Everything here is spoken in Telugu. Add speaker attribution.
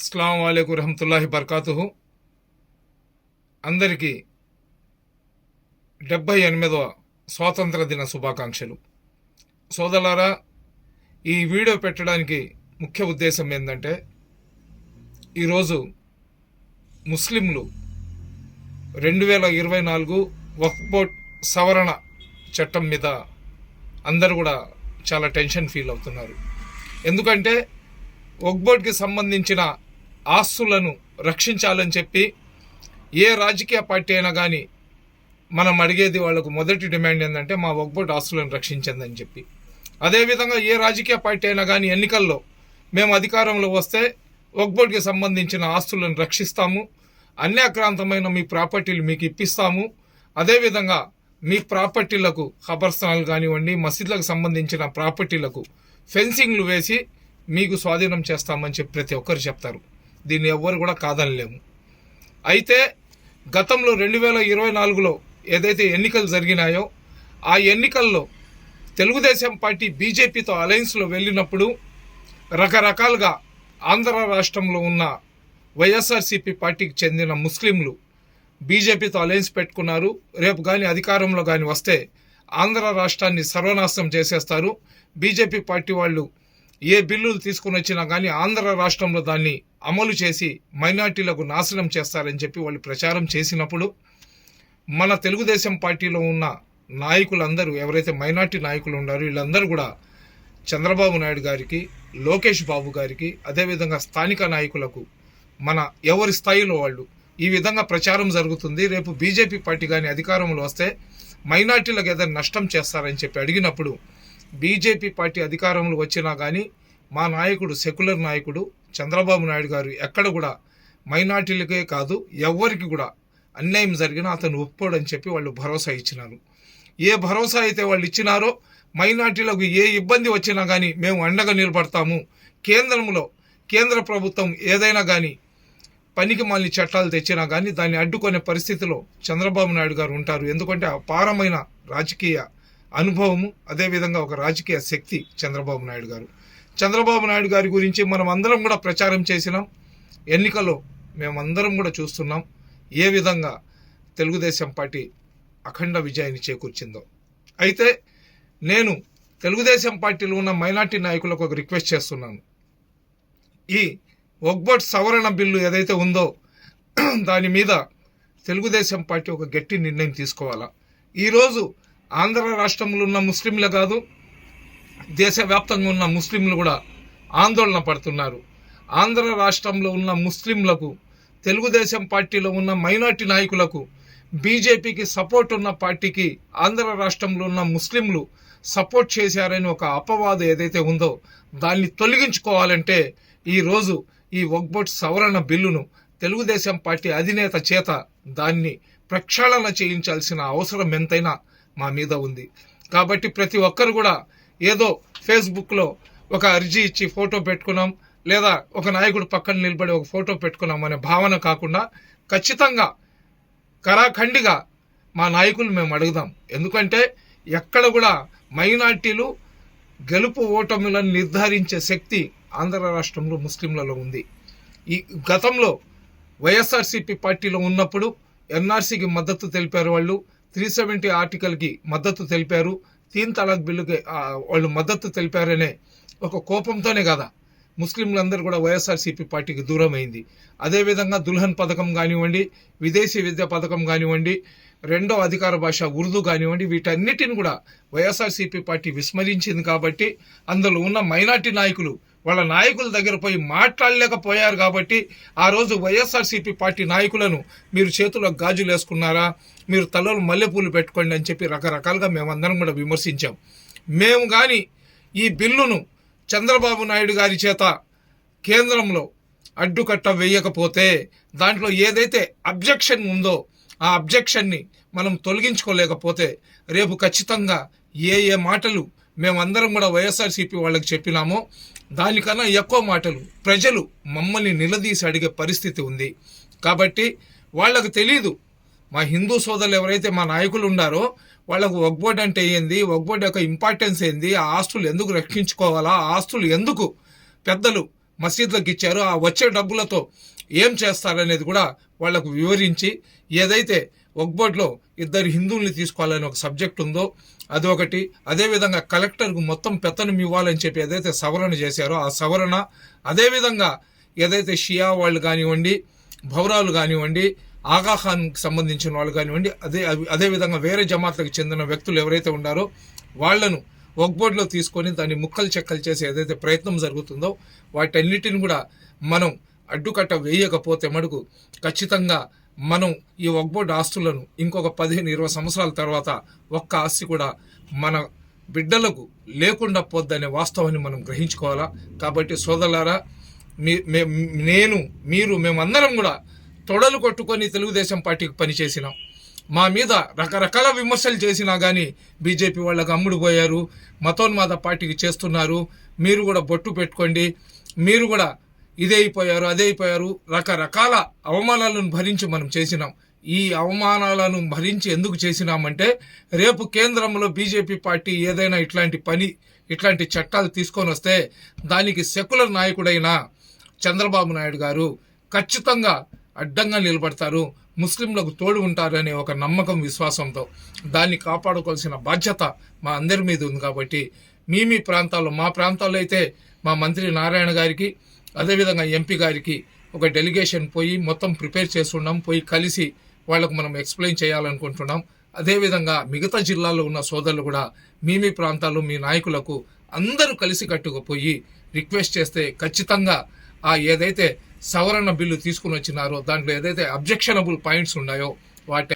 Speaker 1: అస్సలం వాలేకు రహమతుల్లాహి బర్కాతుహు. అందరికీ డెబ్బై ఎనిమిదవ స్వాతంత్ర దిన శుభాకాంక్షలు. సోదరులారా ఈ వీడియో పెట్టడానికి ముఖ్య ఉద్దేశం ఏంటంటే ఈరోజు ముస్లింలు రెండు వేల ఇరవై నాలుగు వక్ఫ్ బోర్డ్ సవరణ చట్టం మీద అందరూ కూడా చాలా టెన్షన్ ఫీల్ అవుతున్నారు. ఎందుకంటే వక్ఫ్ బోర్డ్కి సంబంధించిన ఆస్తులను రక్షించాలని చెప్పి ఏ రాజకీయ పార్టీ అయినా కానీ మనం అడిగేది వాళ్ళకు మొదటి డిమాండ్ ఏంటంటే మా వక్ఫ్ ఆస్తులను రక్షించిందని చెప్పి. అదేవిధంగా ఏ రాజకీయ పార్టీ అయినా కానీ ఎన్నికల్లో మేము అధికారంలో వస్తే ఒక్బోర్డ్కి సంబంధించిన ఆస్తులను రక్షిస్తాము. అన్యాక్రాంతమైన మీ ప్రాపర్టీలు మీకు ఇప్పిస్తాము. అదేవిధంగా మీ ప్రాపర్టీలకు ఖబర్స్థానాలు కానివ్వండి మసీదులకు సంబంధించిన ప్రాపర్టీలకు ఫెన్సింగ్లు వేసి మీకు స్వాధీనం చేస్తామని చెప్పి ప్రతి ఒక్కరు చెప్తారు. దీన్ని ఎవ్వరు కూడా కాదనలేము. అయితే గతంలో రెండు వేల ఇరవై నాలుగులో ఏదైతే ఎన్నికలు జరిగినాయో ఆ ఎన్నికల్లో తెలుగుదేశం పార్టీ బీజేపీతో అలయన్స్లో వెళ్ళినప్పుడు రకరకాలుగా ఆంధ్ర రాష్ట్రంలో ఉన్న వైఎస్ఆర్సీపీ పార్టీకి చెందిన ముస్లింలు బీజేపీతో అలయన్స్ పెట్టుకున్నారు. రేపు కానీ అధికారంలో కానీ వస్తే ఆంధ్ర రాష్ట్రాన్ని సర్వనాశనం చేసేస్తారు. బీజేపీ పార్టీ వాళ్ళు ఏ బిల్లులు తీసుకుని వచ్చినా కానీ ఆంధ్ర రాష్ట్రంలో దాన్ని అమలు చేసి మైనార్టీలకు నాశనం చేస్తారని చెప్పి వాళ్ళు ప్రచారం చేసినప్పుడు మన తెలుగుదేశం పార్టీలో ఉన్న నాయకులందరూ ఎవరైతే మైనార్టీ నాయకులు ఉన్నారో వీళ్ళందరూ కూడా చంద్రబాబు నాయుడు గారికి లోకేష్ బాబు గారికి అదేవిధంగా స్థానిక నాయకులకు మన ఎవరి స్థాయిలో వాళ్ళు ఈ విధంగా ప్రచారం జరుగుతుంది. రేపు బీజేపీ పార్టీ కానీ అధికారంలో వస్తే మైనార్టీలకు ఏదైనా నష్టం చేస్తారని చెప్పి అడిగినప్పుడు బీజేపీ పార్టీ అధికారంలో వచ్చినా కానీ మా నాయకుడు సెక్యులర్ నాయకుడు చంద్రబాబు నాయుడు గారు ఎక్కడ కూడా మైనార్టీలకే కాదు ఎవరికి కూడా అన్యాయం జరిగినా అతను ఒప్పుకోడని చెప్పి వాళ్ళు భరోసా ఇచ్చినారు. ఏ భరోసా అయితే వాళ్ళు ఇచ్చినారో మైనార్టీలకు ఏ ఇబ్బంది వచ్చినా కానీ మేము అండగా నిలబడతాము. కేంద్రంలో కేంద్ర ప్రభుత్వం ఏదైనా కానీ పనికి మాలిన చట్టాలు తెచ్చినా కానీ దాన్ని అడ్డుకునే పరిస్థితిలో చంద్రబాబు నాయుడు గారు ఉంటారు. ఎందుకంటే అపారమైన రాజకీయ అనుభవము అదేవిధంగా ఒక రాజకీయ శక్తి చంద్రబాబు నాయుడు గారు. చంద్రబాబు నాయుడు గారి గురించి మనం అందరం కూడా ప్రచారం చేసినాం. ఎన్నికల్లో మేమందరం కూడా చూస్తున్నాం. ఏ విధంగా తెలుగుదేశం పార్టీ అఖండ విజయాన్ని చేకూర్చిందో. అయితే నేను తెలుగుదేశం పార్టీలో ఉన్న మైనార్టీ నాయకులకు ఒక రిక్వెస్ట్ చేస్తున్నాను. ఈ ఒగ్బట్ సవరణ బిల్లు ఏదైతే ఉందో దాని మీద తెలుగుదేశం పార్టీ ఒక గట్టి నిర్ణయం తీసుకోవాలా? ఈరోజు ఆంధ్ర రాష్ట్రంలో ఉన్న ముస్లింలు కాదు దేశవ్యాప్తంగా ఉన్న ముస్లింలు కూడా ఆందోళన పడుతున్నారు. ఆంధ్ర రాష్ట్రంలో ఉన్న ముస్లింలకు తెలుగుదేశం పార్టీలో ఉన్న మైనార్టీ నాయకులకు బీజేపీకి సపోర్ట్ ఉన్న పార్టీకి ఆంధ్ర రాష్ట్రంలో ఉన్న ముస్లింలు సపోర్ట్ చేశారని ఒక అపవాదం ఏదైతే ఉందో దాన్ని తొలగించుకోవాలంటే ఈరోజు ఈ వగ్బోట్ సవరణ బిల్లును తెలుగుదేశం పార్టీ అధినేత చేత దాన్ని ప్రక్షాళన చేయించాల్సిన అవసరం ఎంతైనా మా మీద ఉంది. కాబట్టి ప్రతి ఒక్కరు కూడా ఏదో ఫేస్బుక్లో ఒక అర్జీ ఇచ్చి ఫోటో పెట్టుకున్నాం లేదా ఒక నాయకుడు పక్కన నిలబడి ఒక ఫోటో పెట్టుకున్నాం అనే భావన కాకుండా ఖచ్చితంగా కరాఖండిగా మా నాయకులు మేము అడుగుదాం. ఎందుకంటే ఎక్కడ కూడా మైనార్టీలు గెలుపు ఓటములను నిర్ధారించే శక్తి ఆంధ్ర రాష్ట్రంలో ముస్లింలలో ఉంది. ఈ గతంలో వైఎస్ఆర్సీపీ పార్టీలో ఉన్నప్పుడు ఎన్ఆర్సీకి మద్దతు తెలిపారు వాళ్ళు త్రీ సెవెంటీ ఆర్టికల్కి మద్దతు తెలిపారు. తీన్ తలాక్ బిల్లుకి వాళ్ళు మద్దతు తెలిపారనే ఒక కోపంతోనే కదా? ముస్లింలందరూ కూడా వైఎస్ఆర్సీపీ పార్టీకి దూరం అయింది అదేవిధంగా దుల్హన్ పథకం కానివ్వండి విదేశీ విద్య పథకం కానివ్వండి రెండో అధికార భాష ఉర్దూ కానివ్వండి వీటన్నిటిని కూడా వైఎస్ఆర్సీపీ పార్టీ విస్మరించింది కాబట్టి అందులో ఉన్న మైనార్టీ నాయకులు వాళ్ళ నాయకుల దగ్గర పోయి మాట్లాడలేకపోయారు కాబట్టి ఆ రోజు వైఎస్ఆర్సీపీ పార్టీ నాయకులను మీరు చేతిలో గాజులు వేసుకున్నారా? మీరు తలలో మల్లెపూలు పెట్టుకోండి అని చెప్పి రకరకాలుగా మేమందరం కూడా విమర్శించాం. మేము కానీ ఈ బిల్లును చంద్రబాబు నాయుడు గారి చేత కేంద్రంలో అడ్డుకట్ట వేయకపోతే దాంట్లో ఏదైతే అబ్జెక్షన్ ఉందో ఆ అబ్జెక్షన్ని మనం తొలగించుకోలేకపోతే రేపు ఖచ్చితంగా ఏ ఏ మాటలు మేమందరం కూడా వైఎస్ఆర్సీపీ వాళ్ళకి చెప్పినాము. దానికన్నా ఎక్కువ మాటలు ప్రజలు మమ్మల్ని నిలదీసి అడిగే పరిస్థితి ఉంది. కాబట్టి వాళ్ళకు తెలీదు. మా హిందూ సోదరులు ఎవరైతే మా నాయకులు ఉన్నారో వాళ్ళకు వగ్బోర్డ్ అంటే ఏంది? వగ్బోర్డ్ యొక్క ఇంపార్టెన్స్ ఏంది? ఆ ఆస్తులు ఎందుకు రక్షించుకోవాలా? ఆ ఆస్తులు ఎందుకు పెద్దలు మసీదులకు ఇచ్చారో? ఆ వచ్చే డబ్బులతో ఏం చేస్తారనేది కూడా వాళ్ళకు వివరించి ఏదైతే ఒక్బోర్డ్లో ఇద్దరు హిందువుల్ని తీసుకోవాలని ఒక సబ్జెక్ట్ ఉందో అది ఒకటి అదేవిధంగా కలెక్టర్కు మొత్తం పెత్తనం ఇవ్వాలని చెప్పి ఏదైతే సవరణ చేశారో ఆ సవరణ అదేవిధంగా ఏదైతే షియా వాళ్ళు కానివ్వండి భౌరాలు కానివ్వండి ఆగాఖాన్కి సంబంధించిన వాళ్ళు కానివ్వండి అదే అదేవిధంగా వేరే జమాత్లకు చెందిన వ్యక్తులు ఎవరైతే ఉన్నారో వాళ్ళను ఒక్బోర్డ్లో తీసుకొని దాన్ని ముక్కలు చెక్కలు చేసి ఏదైతే ప్రయత్నం జరుగుతుందో వాటన్నిటిని కూడా మనం అడ్డుకట్ట వేయకపోతే మటుకు ఖచ్చితంగా మనం ఈ ఒక్బోర్డ్ ఆస్తులను ఇంకొక పదిహేను ఇరవై సంవత్సరాల తర్వాత ఒక్క ఆస్తి కూడా మన బిడ్డలకు లేకుండా పోద్దనే వాస్తవాన్ని మనం గ్రహించుకోవాలా? కాబట్టి సోదరులారా మీ నేను మీరు మేమందరం కూడా తొడలు కొట్టుకొని తెలుగుదేశం పార్టీకి పనిచేసినాం. మా మీద రకరకాల విమర్శలు చేసినా కానీ బీజేపీ వాళ్ళకి అమ్ముడు పోయారు మతోన్మాద పార్టీకి చేస్తున్నారు. మీరు కూడా బొట్టు పెట్టుకోండి. మీరు కూడా ఇదే అయిపోయారు అదే అయిపోయారు. రకరకాల అవమానాలను భరించి మనం చేసినాం. ఈ అవమానాలను భరించి ఎందుకు చేసినామంటే రేపు కేంద్రంలో బీజేపీ పార్టీ ఏదైనా ఇట్లాంటి పని ఇట్లాంటి చట్టాలు తీసుకొని వస్తే దానికి సెక్యులర్ నాయకుడైన చంద్రబాబు నాయుడు గారు ఖచ్చితంగా అడ్డంగా నిలబడతారు ముస్లింలకు తోడు ఉంటారనే ఒక నమ్మకం విశ్వాసంతో దాన్ని కాపాడుకోవాల్సిన బాధ్యత మా అందరి మీద ఉంది కాబట్టి మీ మీ ప్రాంతాల్లో మా ప్రాంతాల్లో అయితే మా మంత్రి నారాయణ గారికి అదేవిధంగా ఎంపీ గారికి ఒక డెలిగేషన్ పోయి మొత్తం ప్రిపేర్ చేస్తున్నాం పోయి కలిసి వాళ్ళకు మనం ఎక్స్ప్లెయిన్ చేయాలనుకుంటున్నాం. అదేవిధంగా మిగతా జిల్లాల్లో ఉన్న సోదరులు కూడా మీ మీ ప్రాంతాల్లో మీ నాయకులకు అందరూ కలిసి కట్టుకుపోయి రిక్వెస్ట్ చేస్తే ఖచ్చితంగా ఆ ఏదైతే సవరణ బిల్లు తీసుకుని వచ్చినారో దాంట్లో ఏదైతే అబ్జెక్షనబుల్ పాయింట్స్ ఉన్నాయో వాటి